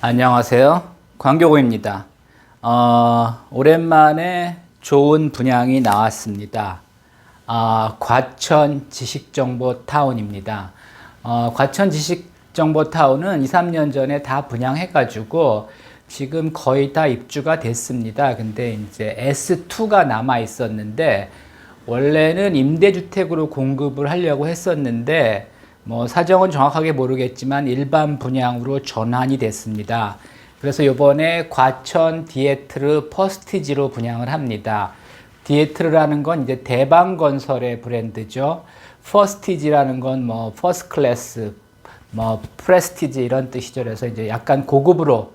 안녕하세요. 광교고입니다. 어, 오랜만에 좋은 분양이 나왔습니다. 아, 과천 지식정보 타운입니다. 어, 과천 지식정보 타운은 2, 3년 전에 다 분양해가지고 지금 거의 다 입주가 됐습니다. 근데 이제 S2가 남아 있었는데 원래는 임대주택으로 공급을 하려고 했었는데 뭐 사정은 정확하게 모르겠지만 일반 분양으로 전환이 됐습니다. 그래서 이번에 과천 디에트르 퍼스티지로 분양을 합니다. 디에트르라는 건 이제 대방 건설의 브랜드죠. 퍼스티지라는 건 뭐 퍼스트 클래스, 뭐 프레스티지 이런 뜻이죠. 그래서 이제 약간 고급으로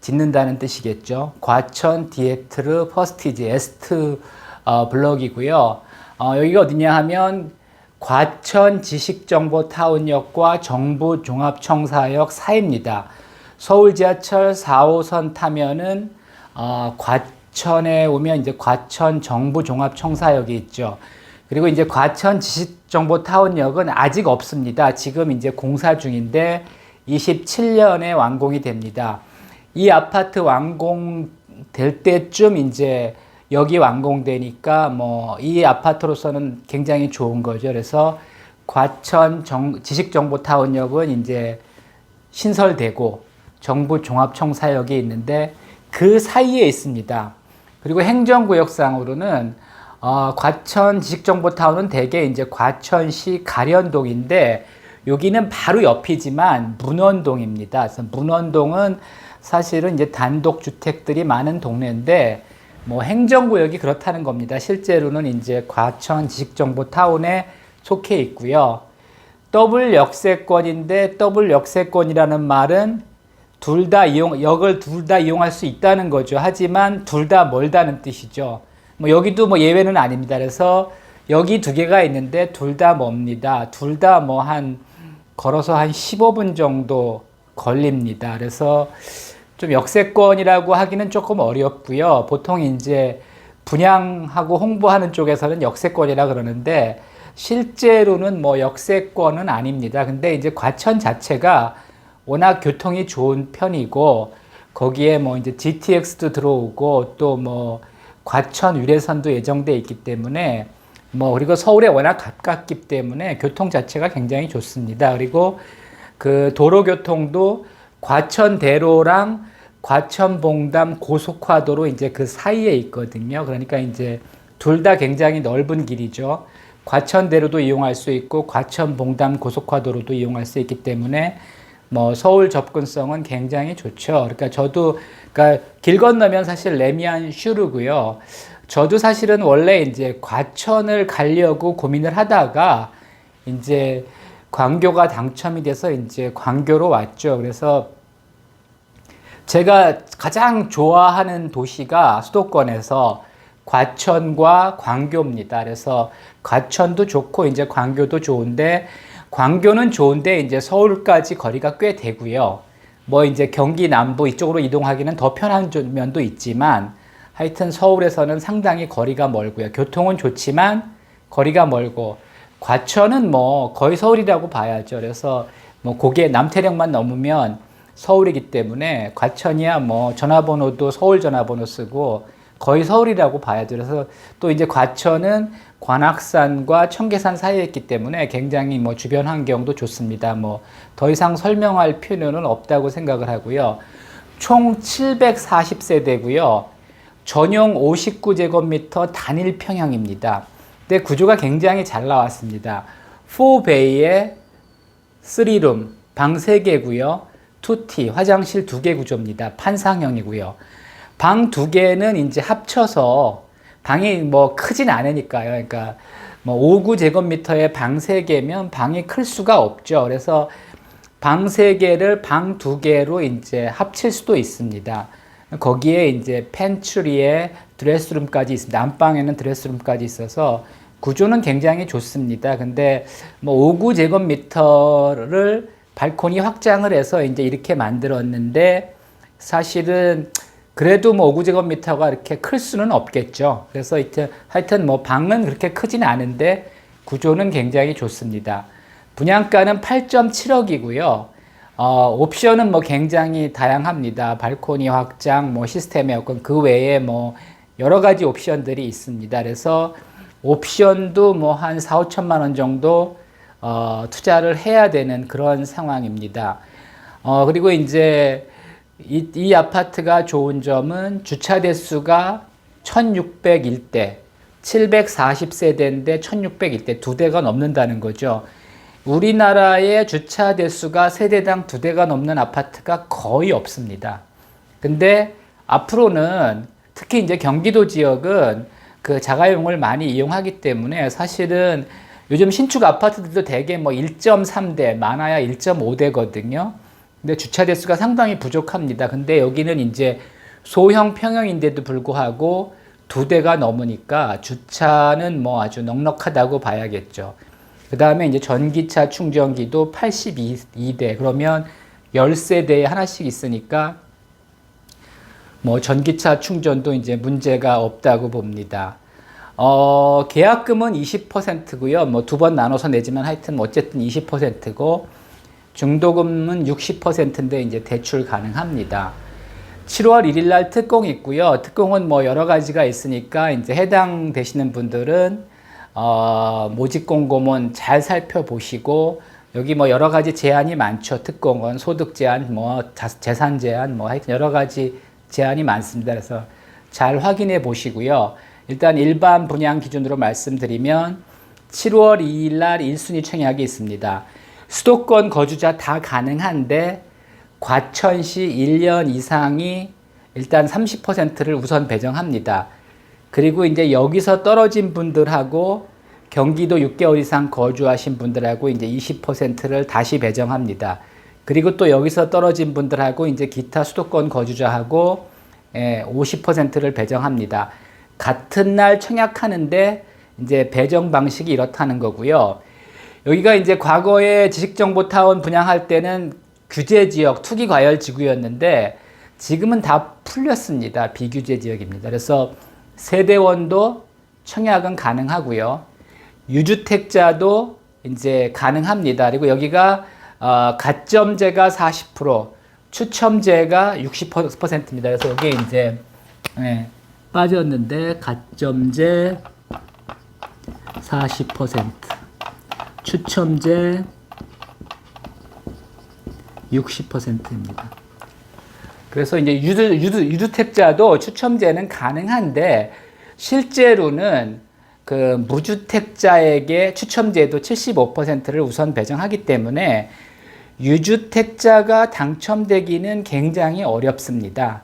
짓는다는 뜻이겠죠. 과천 디에트르 퍼스티지 에스트 어, 블럭이고요. 어, 여기가 어디냐 하면 과천 지식정보타운역과 정부종합청사역 사이입니다. 서울 지하철 4호선 타면은 어, 과천에 오면 이제 과천 정부종합청사역이 있죠. 그리고 이제 과천 지식정보타운역은 아직 없습니다. 지금 이제 공사 중인데 27년에 완공이 됩니다. 이 아파트 완공될 때쯤 이제 여기 완공되니까 뭐 이 아파트로서는 굉장히 좋은 거죠. 그래서 과천 정, 지식정보타운역은 이제 신설되고 정부 종합청사역이 있는데 그 사이에 있습니다. 그리고 행정구역상으로는 어, 과천 지식정보타운은 대개 이제 과천시 가련동인데 여기는 바로 옆이지만 문원동입니다. 그래서 문원동은 사실은 이제 단독 주택들이 많은 동네인데 뭐 행정구역이 그렇다는 겁니다. 실제로는 이제 과천 지식정보타운에 속해 있고요. 더블 역세권인데 더블 역세권이라는 말은 둘 다 이용 역을 둘 다 이용할 수 있다는 거죠. 하지만 둘 다 멀다는 뜻이죠. 뭐 여기도 뭐 예외는 아닙니다. 그래서 여기 두 개가 있는데 둘 다 멉니다. 둘 다 뭐 한 걸어서 한 15분 정도 걸립니다. 그래서 좀 역세권이라고 하기는 조금 어렵고요. 보통 이제 분양하고 홍보하는 쪽에서는 역세권이라 그러는데 실제로는 뭐 역세권은 아닙니다. 근데 이제 과천 자체가 워낙 교통이 좋은 편이고 거기에 뭐 이제 GTX도 들어오고 또 뭐 과천 유래선도 예정돼 있기 때문에 뭐 그리고 서울에 워낙 가깝기 때문에 교통 자체가 굉장히 좋습니다. 그리고 그 도로 교통도 과천대로랑 과천봉담 고속화도로 이제 그 사이에 있거든요. 그러니까 이제 둘 다 굉장히 넓은 길이죠. 과천대로도 이용할 수 있고 과천봉담 고속화도로도 이용할 수 있기 때문에 뭐 서울 접근성은 굉장히 좋죠. 그러니까 저도 그러니까 길 건너면 사실 레미안 슈르고요. 저도 사실은 원래 이제 과천을 가려고 고민을 하다가 이제 광교가 당첨이 돼서 이제 광교로 왔죠. 그래서 제가 가장 좋아하는 도시가 수도권에서 과천과 광교입니다. 그래서 과천도 좋고 이제 광교도 좋은데 광교는 좋은데 이제 서울까지 거리가 꽤 되고요. 뭐 이제 경기 남부 이쪽으로 이동하기는 더 편한 면도 있지만 하여튼 서울에서는 상당히 거리가 멀고요. 교통은 좋지만 거리가 멀고 과천은 뭐 거의 서울이라고 봐야죠. 그래서 뭐 고개 남태령만 넘으면 서울이기 때문에 과천이야 뭐 전화번호도 서울 전화번호 쓰고 거의 서울이라고 봐야죠. 그래서 또 이제 과천은 관악산과 청계산 사이에 있기 때문에 굉장히 뭐 주변 환경도 좋습니다. 뭐 더 이상 설명할 필요는 없다고 생각을 하고요. 총 740세대고요. 전용 59제곱미터 단일 평형입니다. 근데 구조가 굉장히 잘 나왔습니다. 4베이에 3룸, 방 3개고요. 2T, 화장실 2개 구조입니다. 판상형이고요. 방 2개는 이제 합쳐서 방이 뭐 크진 않으니까요. 그러니까 뭐 5구 제곱미터에 방 3개면 방이 클 수가 없죠. 그래서 방 3개를 방 2개로 이제 합칠 수도 있습니다. 거기에 이제 펜츄리에 드레스룸까지 있습니다. 안방에는 드레스룸까지 있어서 구조는 굉장히 좋습니다. 근데 뭐 5구 제곱미터를 발코니 확장을 해서 이제 이렇게 만들었는데 사실은 그래도 뭐 5구제곱미터가 이렇게 클 수는 없겠죠. 그래서 하여튼 뭐 방은 그렇게 크진 않은데 구조는 굉장히 좋습니다. 분양가는 8.7억이고요. 어, 어, 옵션은 뭐 굉장히 다양합니다. 발코니 확장, 뭐 시스템 에어컨 그 외에 뭐 여러 가지 옵션들이 있습니다. 그래서 옵션도 뭐 한 4, 5천만 원 정도 어, 투자를 해야 되는 그런 상황입니다. 어, 그리고 이제 이, 이 아파트가 좋은 점은 주차 대수가 1601대, 740세대인데 1601대 두 대가 넘는다는 거죠. 우리나라의 주차 대수가 세대당 두 대가 넘는 아파트가 거의 없습니다. 근데 앞으로는 특히 이제 경기도 지역은 그 자가용을 많이 이용하기 때문에 사실은 요즘 신축 아파트들도 대개 뭐 1.3대, 많아야 1.5대거든요. 근데 주차 대수가 상당히 부족합니다. 근데 여기는 이제 소형 평형인데도 불구하고 두 대가 넘으니까 주차는 뭐 아주 넉넉하다고 봐야겠죠. 그 다음에 이제 전기차 충전기도 82대. 그러면 10세대에 하나씩 있으니까 뭐 전기차 충전도 이제 문제가 없다고 봅니다. 어, 계약금은 20%고요. 뭐 두 번 나눠서 내지만 하여튼 뭐 어쨌든 20%고 중도금은 60%인데 이제 대출 가능합니다. 7월 1일 날 특공 있고요. 특공은 뭐 여러 가지가 있으니까 이제 해당 되시는 분들은 어, 모집 공고문 잘 살펴보시고 여기 뭐 여러 가지 제한이 많죠. 특공은 소득 제한, 뭐 자- 재산 제한, 뭐 하여튼 여러 가지 제한이 많습니다. 그래서 잘 확인해 보시고요. 일단 일반 분양 기준으로 말씀드리면 7월 2일 날 1순위 청약이 있습니다. 수도권 거주자 다 가능한데 과천시 1년 이상이 일단 30%를 우선 배정합니다. 그리고 이제 여기서 떨어진 분들하고 경기도 6개월 이상 거주하신 분들하고 이제 20%를 다시 배정합니다. 그리고 또 여기서 떨어진 분들하고 이제 기타 수도권 거주자하고 예, 50%를 배정합니다. 같은 날 청약하는데 이제 배정 방식이 이렇다는 거고요. 여기가 이제 과거에 지식정보타운 분양할 때는 규제 지역, 투기 과열 지구였는데 지금은 다 풀렸습니다. 비규제 지역입니다. 그래서 세대원도 청약은 가능하고요. 유주택자도 이제 가능합니다. 그리고 여기가 어, 가점제가 40%, 추첨제가 60%입니다. 그래서 여기에 이제 예, 빠졌는데 가점제 40%, 추첨제 60%입니다. 그래서 이제 유주, 유주, 유주택자도 추첨제는 가능한데 실제로는 그 무주택자에게 추첨제도 75%를 우선 배정하기 때문에 유주택자가 당첨되기는 굉장히 어렵습니다.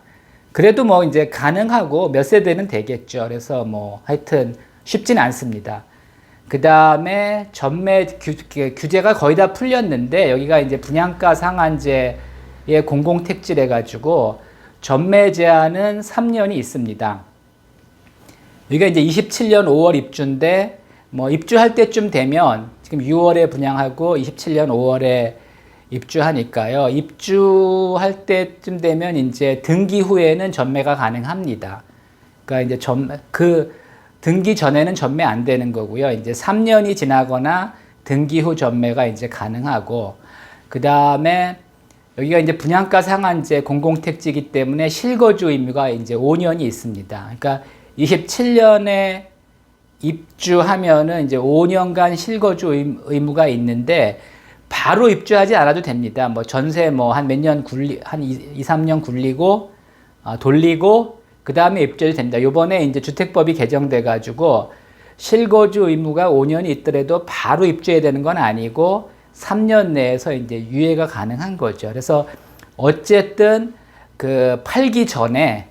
그래도 뭐 이제 가능하고 몇 세대는 되겠죠. 그래서 뭐 하여튼 쉽진 않습니다. 그 다음에 전매 규, 규제가 거의 다 풀렸는데 여기가 이제 분양가 상한제의 공공택지를 해가지고 전매 제한은 3년이 있습니다. 여기가 이제 27년 5월 입주인데 뭐 입주할 때쯤 되면 지금 6월에 분양하고 27년 5월에 입주하니까요. 입주할 때쯤 되면 이제 등기 후에는 전매가 가능합니다. 그러니까 이제 전 그 등기 전에는 전매 안 되는 거고요. 이제 3년이 지나거나 등기 후 전매가 이제 가능하고 그 다음에 여기가 이제 분양가 상한제 공공택지이기 때문에 실거주 의무가 이제 5년이 있습니다. 그러니까 27년에 입주하면은 이제 5년간 실거주 의무가 있는데 바로 입주하지 않아도 됩니다. 뭐 전세 뭐 한 몇 년 굴리 한 2, 2 3년 굴리고 아, 돌리고 그 다음에 입주해도 됩니다. 요번에 이제 주택법이 개정돼 가지고 실거주 의무가 5년이 있더라도 바로 입주해야 되는 건 아니고 3년 내에서 이제 유예가 가능한 거죠. 그래서 어쨌든 그 팔기 전에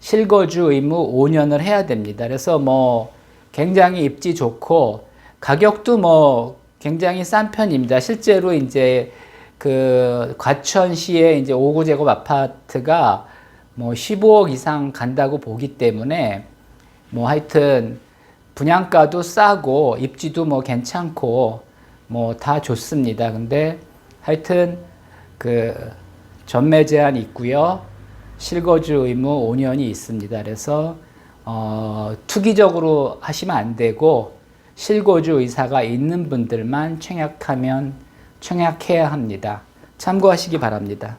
실거주 의무 5년을 해야 됩니다. 그래서 뭐 굉장히 입지 좋고 가격도 뭐 굉장히 싼 편입니다. 실제로 이제 그 과천시의 이제 5구제곱 아파트가 뭐 15억 이상 간다고 보기 때문에 뭐 하여튼 분양가도 싸고 입지도 뭐 괜찮고 뭐 다 좋습니다. 근데 하여튼 그 전매 제한 있고요. 실거주 의무 5년이 있습니다. 그래서 어, 투기적으로 하시면 안 되고 실거주 의사가 있는 분들만 청약하면 청약해야 합니다. 참고하시기 바랍니다.